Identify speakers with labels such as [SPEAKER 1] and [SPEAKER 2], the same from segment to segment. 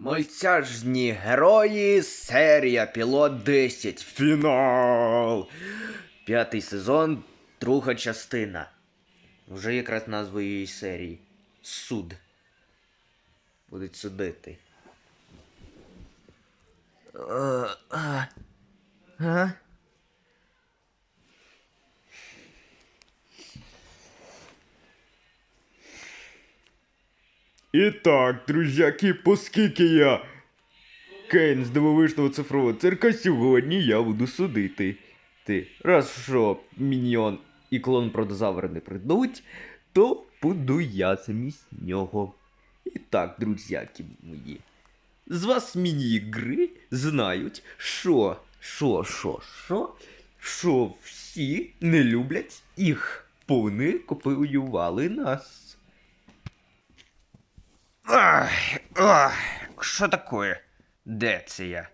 [SPEAKER 1] Мультяжні герої, серія Пілот 10. Фінал. П'ятий сезон, друга частина. Вже якраз назва її серії. Суд. Будуть судити. Е, а,
[SPEAKER 2] І так, друзяки, оскільки я Кейн з дивовижного цифрового цирка, сьогодні я буду судити. Ти, раз що міньйон і клон продозавра не придуть, то буду я замість нього. І так, друзяки мої. З вас міні-ігри знають, що, що, що, що, що всі не люблять їх, бо вони копіювали нас.
[SPEAKER 1] Ах, ах, що таке? Де це я?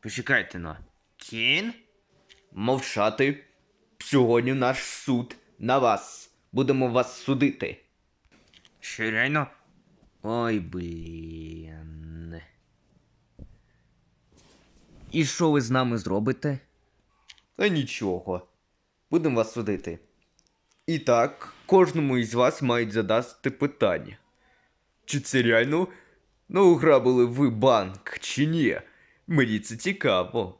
[SPEAKER 1] Почекайте но. Кін?
[SPEAKER 2] Мовчати. Сьогодні наш суд на вас. Будемо вас судити.
[SPEAKER 1] Що реально? Ой, блін. І що ви з нами зробите?
[SPEAKER 2] А нічого. Будемо вас судити. І так, кожному із вас мають задати питання. Чи це реально ну, ограбили ви банк, чи ні? Мені це цікаво.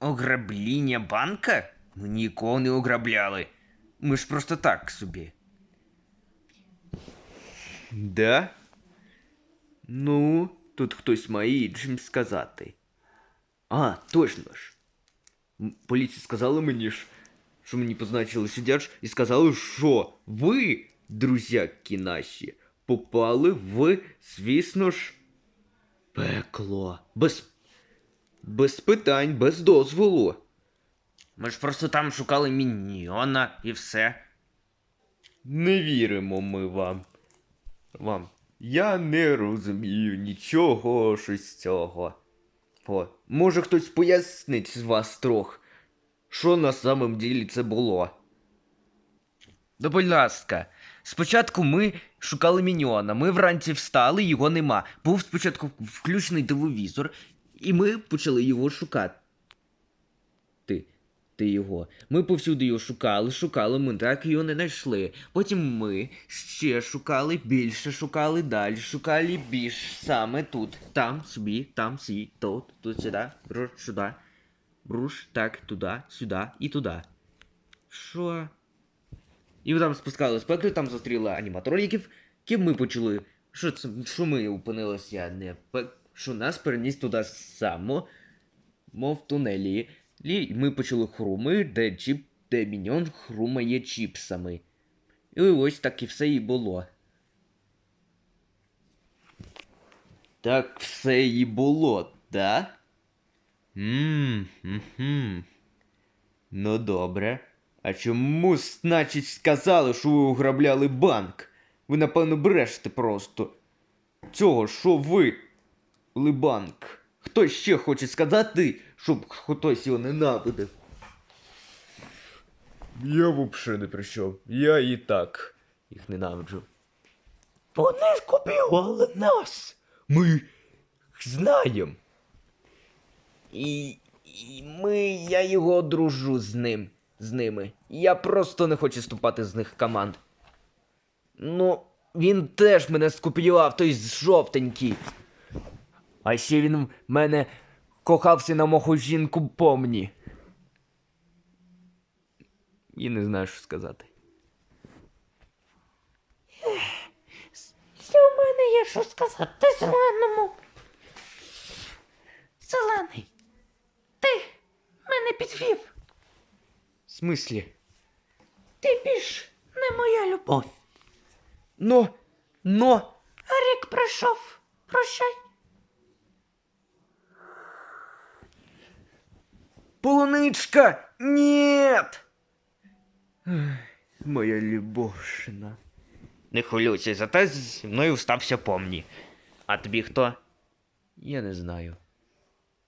[SPEAKER 1] Ограбління банка? Ми нікого не ограбляли. Ми ж просто так собі.
[SPEAKER 2] Да? Ну, тут хтось має іншим сказати. А, точно ж. М, Поліція сказала мені ж, що мені позначили суддяж, і сказали, що ви, друзяки наші, попали в, звісно ж, пекло. Без, без питань, без дозволу.
[SPEAKER 1] Ми ж просто там шукали міньйона і все.
[SPEAKER 2] Не віримо ми вам. Вам. Я не розумію нічого з цього. О, може хтось пояснить з вас трох, що на самом ділі це було.
[SPEAKER 1] Да будь ласка, спочатку ми шукали міньйона, ми вранці встали, його нема. Був спочатку включений телевізор, і ми почали його шукати. Ти, ти його. Ми повсюди його шукали, шукали, ми так його не знайшли. Потім ми ще шукали, більше шукали, далі шукали більш саме тут. Там, собі, там, сі, тут, тут, сюди, сюди. Бруш, так, туди, сюди і туди. Що? І там спускали спекли, там зустріли аніматроніків, ким ми почули. Що це, що ми опинилися, не що нас переніс туди само, мов тунелі. І ми почули хруми, де чіп, де міньон хрумає чіпсами. І ось так і все і було.
[SPEAKER 2] Так все і було, да? Ммм. Ну добре. А чому, значить, сказали, що ви ограбляли банк? Ви, напевно, брешете просто. Цього, що ви ли банк? Хто ще хоче сказати, щоб хтось його ненавидив? Я взагалі не прийшов. Я і так їх ненавиджу. Вони ж копіювали нас. Ми знаємо.
[SPEAKER 1] І, і ми, я його дружу з ним, з ними. Я просто не хочу ступати з них команд. Ну, він теж мене скопіював, той жовтенький. А ще він в мене кохався на мого жінку помні.
[SPEAKER 2] І не знаю, що сказати.
[SPEAKER 3] Що в мене є що сказати зеленому? Зелений, ти мене підвів.
[SPEAKER 2] В смислі?
[SPEAKER 3] Ти більш не моя любов.
[SPEAKER 2] Но, но,
[SPEAKER 3] рік пройшов. Прощай.
[SPEAKER 1] Полуничка! Нет!
[SPEAKER 2] моя любовшина.
[SPEAKER 1] Не хвилюйся, зате зі мною стався помні. А тобі хто?
[SPEAKER 2] Я не знаю.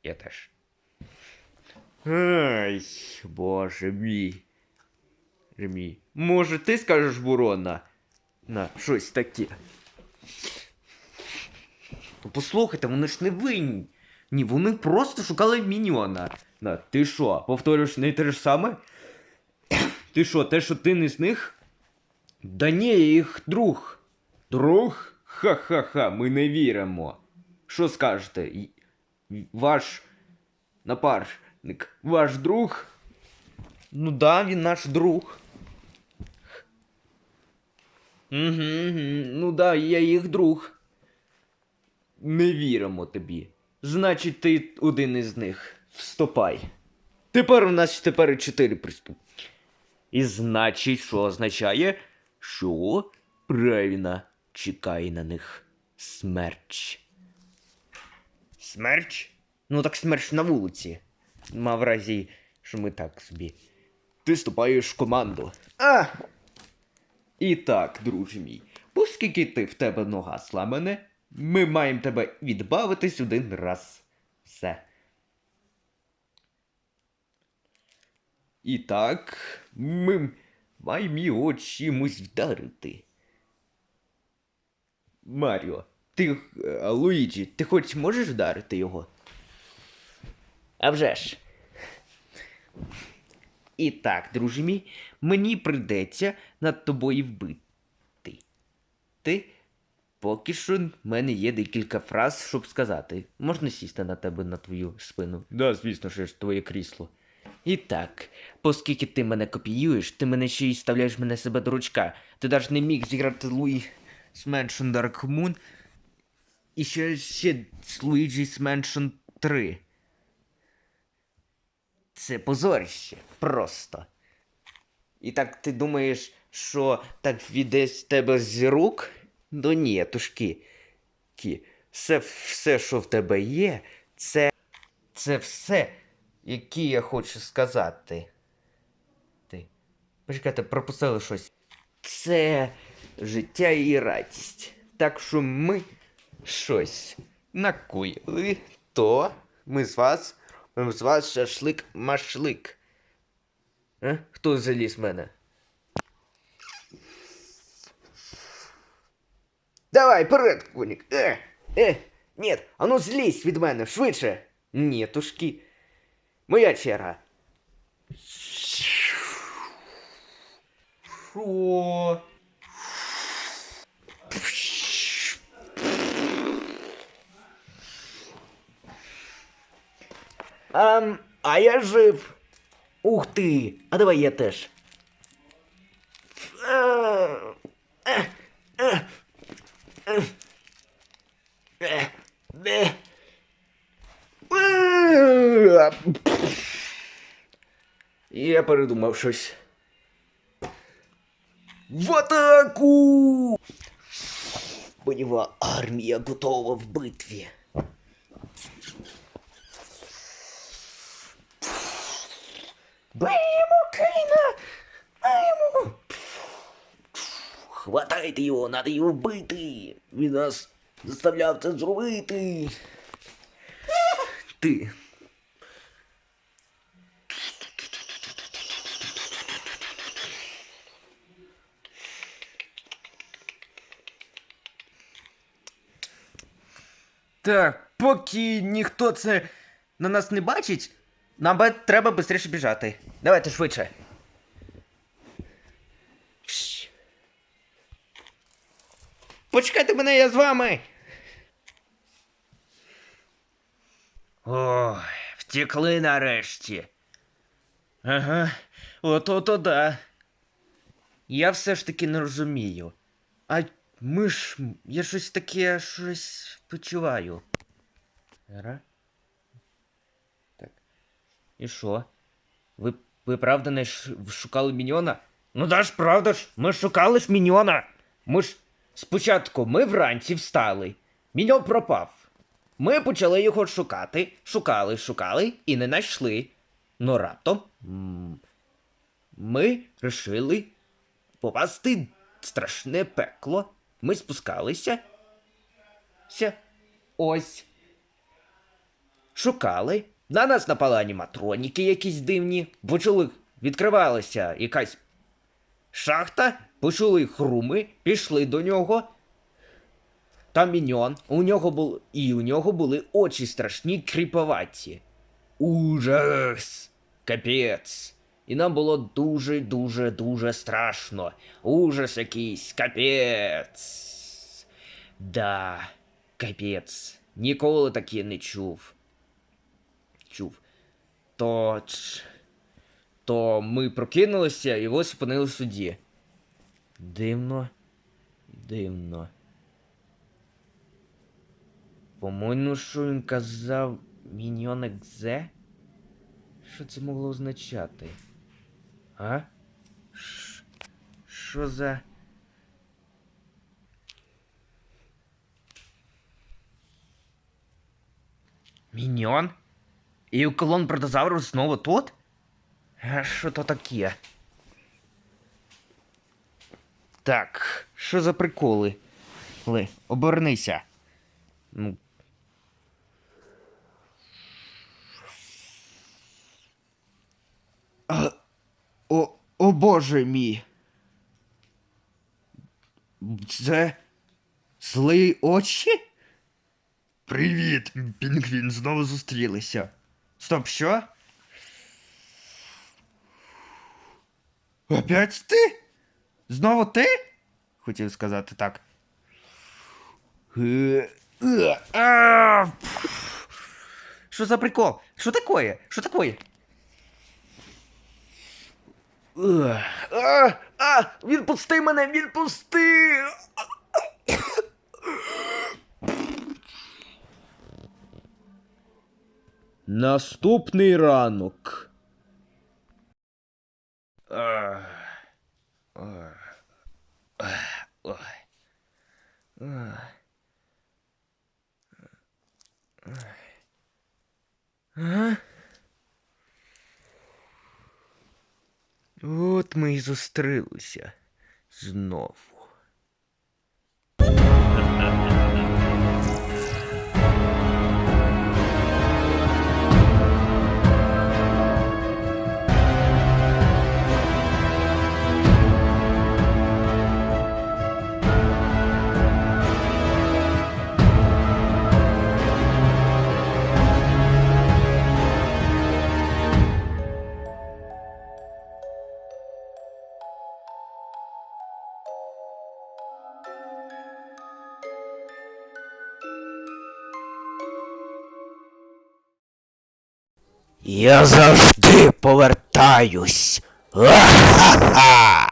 [SPEAKER 1] Я теж.
[SPEAKER 2] Ай, боже мій.
[SPEAKER 1] Ремій. Може, ти скажеш ворона? На, щось таке. Послухайте, вони ж не винні. Ні, вони просто шукали міньйона. На, ти що, повторюєш не те ж саме? Ти що, те, що ти не з них? Да ні, я їх друг. Друг? Ха-ха-ха, ми не віримо. Що скажете? Ваш напарник, ваш друг? Ну да, він наш друг. Угу, угу. Ну да, я їх друг. Не віримо тобі. Значить, ти один із них. Вступай. Тепер у нас тепер чотири приступ. І значить, що означає, що правильно чекає на них смерч. Смерч? Ну так смерч на вулиці. Мав разі, що ми так собі. Ти вступаєш в команду. А! І так, друже мій, оскільки ти в тебе нога зламане, ми маємо тебе відбавитись один раз. Все. І так, ми маємо його чимось вдарити. Маріо, ти. е, Луїджі, ти хоч можеш вдарити його? А вже ж. І так, друже мій, мені придеться над тобою вбити. Ти поки що в мене є декілька фраз, щоб сказати. Можна сісти на тебе на твою спину? Да, звісно, що ж твоє крісло. І так, оскільки ти мене копіюєш, ти мене ще й ставляєш мене себе до ручка. Ти навіть не міг зіграти Луї Сменшн Dark Moon. І ще, ще Luigi's Mansion 3. Це позорище. Просто. І так ти думаєш, що так віде з тебе з рук? Ну ні, тушки. Кі. Все, все, що в тебе є, це. Це все, які я хочу сказати. Ти. Почекайте, пропустили щось. Це життя і радість. Так що ми щось накоїли, то ми з вас. Ми з вас шашлик машлик. А? Хто заліз в мене? Давай, вперед, коник. Е, е, нет, а ну злізь від мене, швидше. Ні, тушки. Моя черга. Шо? А, а я жив. Ух ти! А давай я теж. А, де? Е, Я передумав щось. В атаку! Бойова армія готова в битві. Беймо Кейна! Беймо! Хватайте його, надо його вбити! Він нас заставляв це зробити. Ти. Так, поки ніхто це на нас не бачить, нам треба швидше біжати. Давайте швидше. Почекайте мене, я з вами. Ой, втекли нарешті. Ага, ото то да. Я все ж таки не розумію. А ми ж. Я щось таке щось почуваю. Ера? І що? Ви, ви правда не шукали міньйона? Ну да ж, правда ж, ми шукали ж міньйона. Ми ж спочатку ми вранці встали. Міньйон пропав. Ми почали його шукати, шукали, шукали і не знайшли. Ну раптом ми рішили попасти в страшне пекло. Ми спускалися. Ось. Шукали. На нас напали аніматроніки якісь дивні. Почали відкривалася якась Шахта, почули хруми, пішли до нього. Там міньон, у нього був і у нього були очі страшні кріповаті. Ужас! Капець. І нам було дуже, дуже, дуже страшно. Ужас якийсь, капець. Да, капець. Ніколи таке не чув. Чув. То. То ми прокинулися і ось опинили в суді. Дивно. Дивно. По-моєму, що він казав міньйон екзе? Що це могло означати? А? Що за. Міньон? І колон протозавру знову тут? А що то таке? Так, що за приколи? Ли, обернися. Ну. О, о боже мій. Це злі очі? Привіт, Пінгвін, знову зустрілися. Стоп, що? Опять ти? Знову ти? Хотів сказати так. Е, е. Що за прикол? Що такое? Що такое? Е, А, а, відпусти мене, відпусти! Наступний ранок. Ах, ах, ах, ой. Ах. Ага. От ми і зустрілися знову.
[SPEAKER 3] Я завжди повертаюсь. Ха-ха-ха!